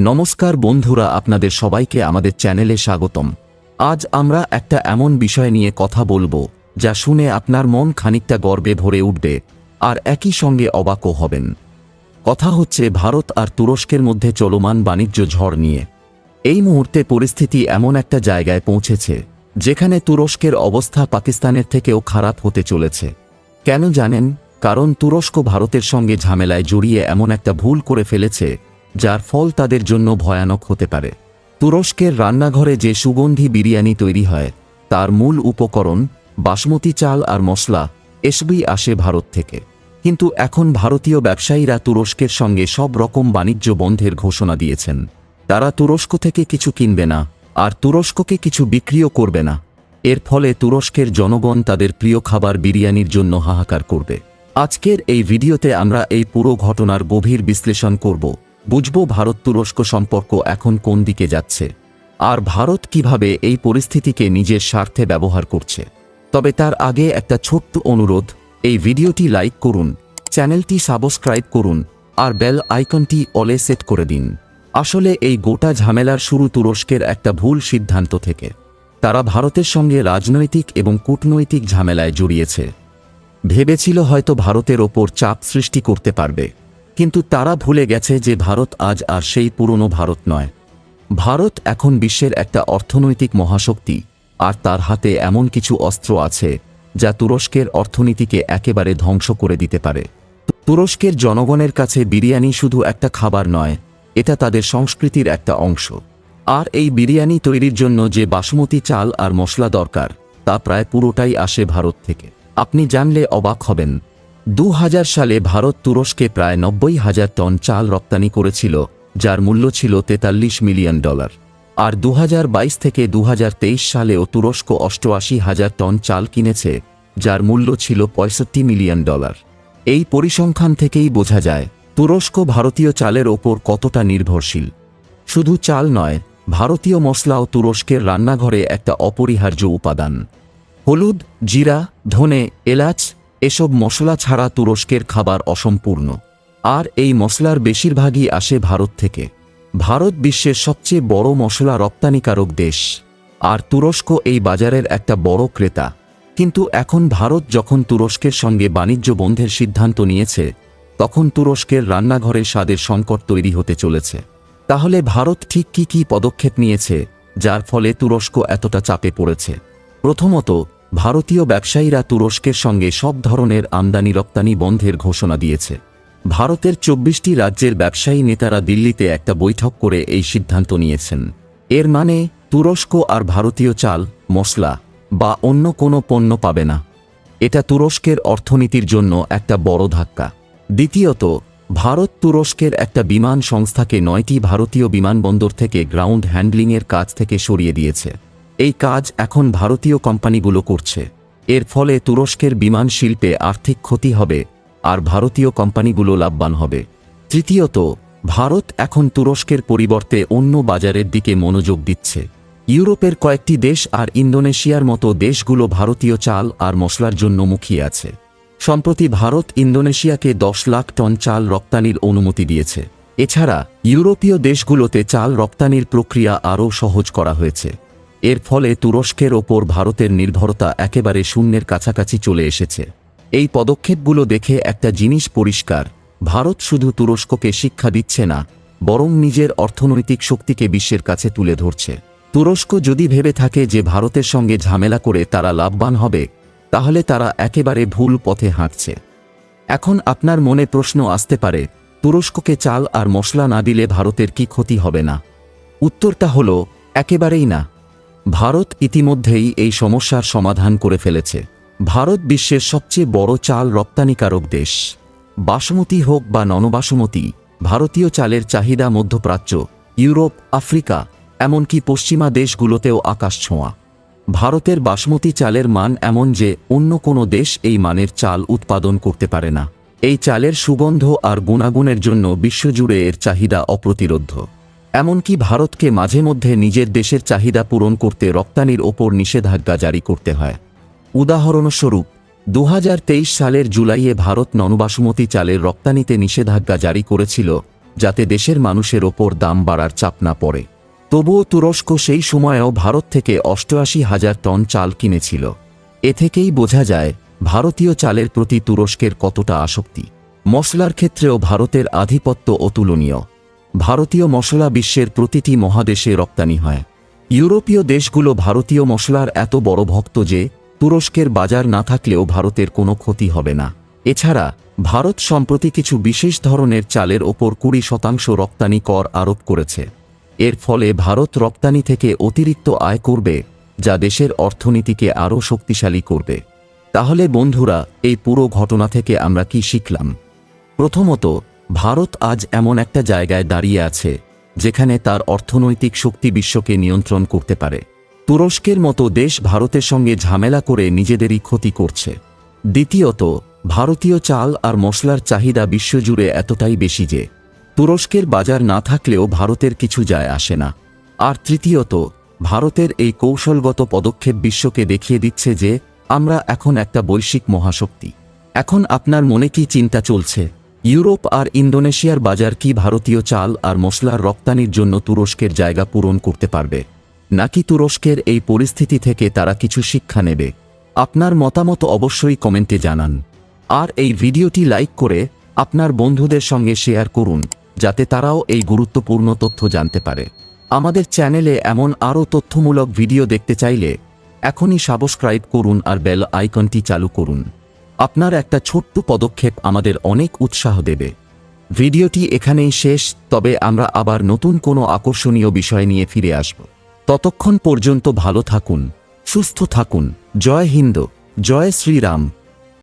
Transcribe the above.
নমস্কার বন্ধুরা, আপনাদের সবাইকে আমাদের চ্যানেলে স্বাগতম। আজ আমরা একটা এমন বিষয় নিয়ে কথা বলব, যা শুনে আপনার মন খানিকটা গর্বে ভরে উঠবে, আর একই সঙ্গে অবাকও হবেন। কথা হচ্ছে, ভারত আর তুরস্কের মধ্যে চলমান বাণিজ্য ঝড় নিয়ে। এই মুহূর্তে পরিস্থিতি এমন একটা জায়গায় পৌঁছেছে, যেখানে তুরস্কের অবস্থা পাকিস্তানের থেকেও খারাপ হতে চলেছে। কেন জানেন? কারণ তুরস্ক ভারতের সঙ্গে ঝামেলায় জড়িয়ে এমন একটা ভুল করে ফেলেছে যার ফল তাদের জন্য ভয়ানক হতে পারে। তুরস্কের রান্নাঘরে যে সুগন্ধি বিরিয়ানি তৈরি হয়, তার মূল উপকরণ বাসমতি চাল আর মশলা, এসবই আসে ভারত থেকে। কিন্তু এখন ভারতীয় ব্যবসায়ীরা তুরস্কের সঙ্গে সব রকম বাণিজ্য বন্ধের ঘোষণা দিয়েছেন। তারা তুরস্ক থেকে কিছু কিনবে না, আর তুরস্ককে কিছু বিক্রিও করবে না। এর ফলে তুরস্কের জনগণ তাদের প্রিয় খাবার বিরিয়ানির জন্য হাহাকার করবে। আজকের এই ভিডিওতে আমরা এই পুরো ঘটনার গভীর বিশ্লেষণ করব। বুঝব ভারত তুরস্ক সম্পর্ক এখন কোন দিকে যাচ্ছে? আর ভারত কীভাবে এই পরিস্থিতিকে নিজের স্বার্থে ব্যবহার করছে? তবে তার আগে একটা ছোট্ট অনুরোধ, এই ভিডিওটি লাইক করুন, চ্যানেলটি সাবস্ক্রাইব করুন, আর বেল আইকনটি অলে সেট করে দিন। আসলে এই গোটা ঝামেলার শুরু তুরস্কের একটা ভুল সিদ্ধান্ত থেকে। তারা ভারতের সঙ্গে রাজনৈতিক এবং কূটনৈতিক ঝামেলায় জড়িয়েছে। ভেবেছিল হয়তো ভারতের ওপর চাপ সৃষ্টি করতে পারবে। কিন্তু তারা ভুলে গেছে যে ভারত আজ আর সেই পুরনো ভারত নয়। ভারত এখন বিশ্বের একটা অর্থনৈতিক মহাশক্তি, আর তার হাতে এমন কিছু অস্ত্র আছে, যা তুরস্কের অর্থনীতিকে একেবারে ধ্বংস করে দিতে পারে। তুরস্কের জনগণের কাছে বিরিয়ানি শুধু একটা খাবার নয়, এটা তাদের সংস্কৃতির একটা অংশ। আর এই বিরিয়ানি তৈরির জন্য যে বাসমতি চাল আর মশলা দরকার, তা প্রায় পুরোটাই আসে ভারত থেকে। আপনি জানলে অবাক হবেন দু হাজার সালে ভারত তুরস্কে প্রায় নব্বই হাজার টন চাল রপ্তানি করেছিল, যার মূল্য ছিল তেতাল্লিশ মিলিয়ন ডলার। আর দু হাজার বাইশ থেকে দু হাজার তেইশ সালেও তুরস্ক অষ্টআশি হাজার টন চাল কিনেছে, যার মূল্য ছিল পঁয়ষট্টি মিলিয়ন ডলার। এই পরিসংখ্যান থেকেই বোঝা যায়, তুরস্ক ভারতীয় চালের ওপর কতটা নির্ভরশীল। শুধু চাল নয়, ভারতীয় মশলাও তুরস্কের রান্নাঘরে একটা অপরিহার্য উপাদান। হলুদ, জিরা, ধনে, এলাচ এসব মশলা ছাড়া তুরস্কের খাবার অসম্পূর্ণ। আর এই মশলার বেশিরভাগই আসে ভারত থেকে। ভারত বিশ্বের সবচেয়ে বড় মশলা রপ্তানিকারক দেশ। আর তুরস্ক এই বাজারের একটা বড় ক্রেতা। কিন্তু এখন ভারত যখন তুরস্কের সঙ্গে বাণিজ্য বন্ধের সিদ্ধান্ত নিয়েছে, তখন তুরস্কের রান্নাঘরে স্বাদের সংকট তৈরি হতে চলেছে। তাহলে ভারত ঠিক কি কি পদক্ষেপ নিয়েছে, যার ফলে তুরস্ক এতটা চাপে পড়েছে? প্রথমত ভারতীয় ব্যবসায়ীরা তুরস্কের সঙ্গে সব ধরনের আমদানি রপ্তানি বন্ধের ঘোষণা দিয়েছে। ভারতের চব্বিশটি রাজ্যের ব্যবসায়ী নেতারা দিল্লিতে একটা বৈঠক করে এই সিদ্ধান্ত নিয়েছেন। এর মানে তুরস্ক আর ভারতীয় চাল, মশলা বা অন্য কোনো পণ্য পাবে না। এটা তুরস্কের অর্থনীতির জন্য একটা বড় ধাক্কা। দ্বিতীয়ত, ভারত তুরস্কের একটা বিমান সংস্থাকে নয়টি ভারতীয় বিমানবন্দর থেকে গ্রাউন্ড হ্যান্ডলিংয়ের কাজ থেকে সরিয়ে দিয়েছে। এই কাজ এখন ভারতীয় কোম্পানিগুলো করছে। এর ফলে তুরস্কের বিমান শিল্পে আর্থিক ক্ষতি হবে, আর ভারতীয় কোম্পানিগুলো লাভবান হবে। তৃতীয়ত, ভারত এখন তুরস্কের পরিবর্তে অন্য বাজারের দিকে মনোযোগ দিচ্ছে। ইউরোপের কয়েকটি দেশ আর ইন্দোনেশিয়ার মতো দেশগুলো ভারতীয় চাল আর মশলার জন্য মুখিয়ে আছে। সম্প্রতি ভারত ইন্দোনেশিয়াকে দশ লাখ টন চাল রপ্তানির অনুমতি দিয়েছে। এছাড়া, ইউরোপীয় দেশগুলোতে চাল রপ্তানির প্রক্রিয়া আরও সহজ করা হয়েছে। এর ফলে তুরস্কের ওপর ভারতের নির্ভরতা একেবারে শূন্যের কাছাকাছি চলে এসেছে। এই পদক্ষেপগুলো দেখে একটা জিনিস পরিষ্কার, ভারত শুধু তুরস্ককে শিক্ষা দিচ্ছে না, বরং নিজের অর্থনৈতিক শক্তিকে বিশ্বের কাছে তুলে ধরছে। তুরস্ক যদি ভেবে থাকে যে ভারতের সঙ্গে ঝামেলা করে তারা লাভবান হবে, তাহলে তারা একেবারে ভুল পথে হাঁটছে। এখন আপনার মনে প্রশ্ন আসতে পারে, তুরস্ককে চাল আর মশলা না দিলে ভারতের কি ক্ষতি হবে না? উত্তরটা হল, একেবারেই না। ভারত ইতিমধ্যেই এই সমস্যার সমাধান করে ফেলেছে। ভারত বিশ্বের সবচেয়ে বড় চাল রপ্তানিকারক দেশ। বাসমতি হোক বা ননবাসমতি, ভারতীয় চালের চাহিদা মধ্যপ্রাচ্য, ইউরোপ, আফ্রিকা, এমনকি পশ্চিমা দেশগুলোতেও আকাশ ছোঁয়া। ভারতের বাসমতি চালের মান এমন যে অন্য কোনো দেশ এই মানের চাল উৎপাদন করতে পারে না। এই চালের সুগন্ধ আর গুণাগুণের জন্য বিশ্বজুড়ে এর চাহিদা অপ্রতিরোধ্য। এমনকি ভারতকে মাঝে মধ্যে নিজের দেশের চাহিদা পূরণ করতে রপ্তানির ওপর নিষেধাজ্ঞা জারি করতে হয়। উদাহরণস্বরূপ, দুহাজার তেইশ সালের জুলাইয়ে ভারত ননবাসমতি চালের রপ্তানিতে নিষেধাজ্ঞা জারি করেছিল, যাতে দেশের মানুষের ওপর দাম বাড়ার চাপ না পড়ে। তবুও তুরস্ক সেই সময়েও ভারত থেকে অষ্টআশি হাজার টন চাল কিনেছিল। এ থেকেই বোঝা যায়, ভারতীয় চালের প্রতি তুরস্কের কতটা আসক্তি। মশলার ক্ষেত্রেও ভারতের আধিপত্য অতুলনীয়। ভারতীয় মশলা বিশ্বের প্রতিটি মহাদেশে রপ্তানি হয়। ইউরোপীয় দেশগুলো ভারতীয় মশলার এত বড় ভক্ত যে, তুরস্কের বাজার না থাকলেও ভারতের কোনো ক্ষতি হবে না। এছাড়া, ভারত সম্প্রতি কিছু বিশেষ ধরনের চালের ওপর কুড়ি শতাংশ রপ্তানি কর আরোপ করেছে। এর ফলে ভারত রপ্তানি থেকে অতিরিক্ত আয় করবে, যা দেশের অর্থনীতিকে আরও শক্তিশালী করবে। তাহলে বন্ধুরা, এই পুরো ঘটনা থেকে আমরা কি শিখলাম? প্রথমত ভারত আজ এমন একটা জায়গায় দাঁড়িয়ে আছে, যেখানে তার অর্থনৈতিক শক্তি বিশ্বকে নিয়ন্ত্রণ করতে পারে। তুরস্কের মতো দেশ ভারতের সঙ্গে ঝামেলা করে নিজেদেরই ক্ষতি করছে। দ্বিতীয়ত, ভারতীয় চাল আর মশলার চাহিদা বিশ্বজুড়ে এতটাই বেশি যে, তুরস্কের বাজার না থাকলেও ভারতের কিছু যায় আসে না। আর তৃতীয়ত, ভারতের এই কৌশলগত পদক্ষেপ বিশ্বকে দেখিয়ে দিচ্ছে যে, আমরা এখন একটা বৈশ্বিক মহাশক্তি। এখন আপনার মনে কি চিন্তা চলছে? ইউরোপ আর ইন্দোনেশিয়ার বাজার কি ভারতীয় চাল আর মশলার রপ্তানির জন্য তুরস্কের জায়গা পূরণ করতে পারবে? নাকি তুরস্কের এই পরিস্থিতি থেকে তারা কিছু শিক্ষা নেবে? আপনার মতামত অবশ্যই কমেন্টে জানান। আর এই ভিডিওটি লাইক করে আপনার বন্ধুদের সঙ্গে শেয়ার করুন, যাতে তারাও এই গুরুত্বপূর্ণ তথ্য জানতে পারে। আমাদের চ্যানেলে এমন আরও তথ্যমূলক ভিডিও দেখতে চাইলে এখনই সাবস্ক্রাইব করুন আর বেল আইকনটি চালু করুন। আপনার একটা ছোট্ট পদক্ষেপ আমাদের অনেক উৎসাহ দেবে। ভিডিওটি এখানেই শেষ, তবে আমরা আবার নতুন কোনো আকর্ষণীয় বিষয় নিয়ে ফিরে আসব। ততক্ষণ পর্যন্ত ভালো থাকুন, সুস্থ থাকুন। জয় হিন্দ, জয় শ্রীরাম।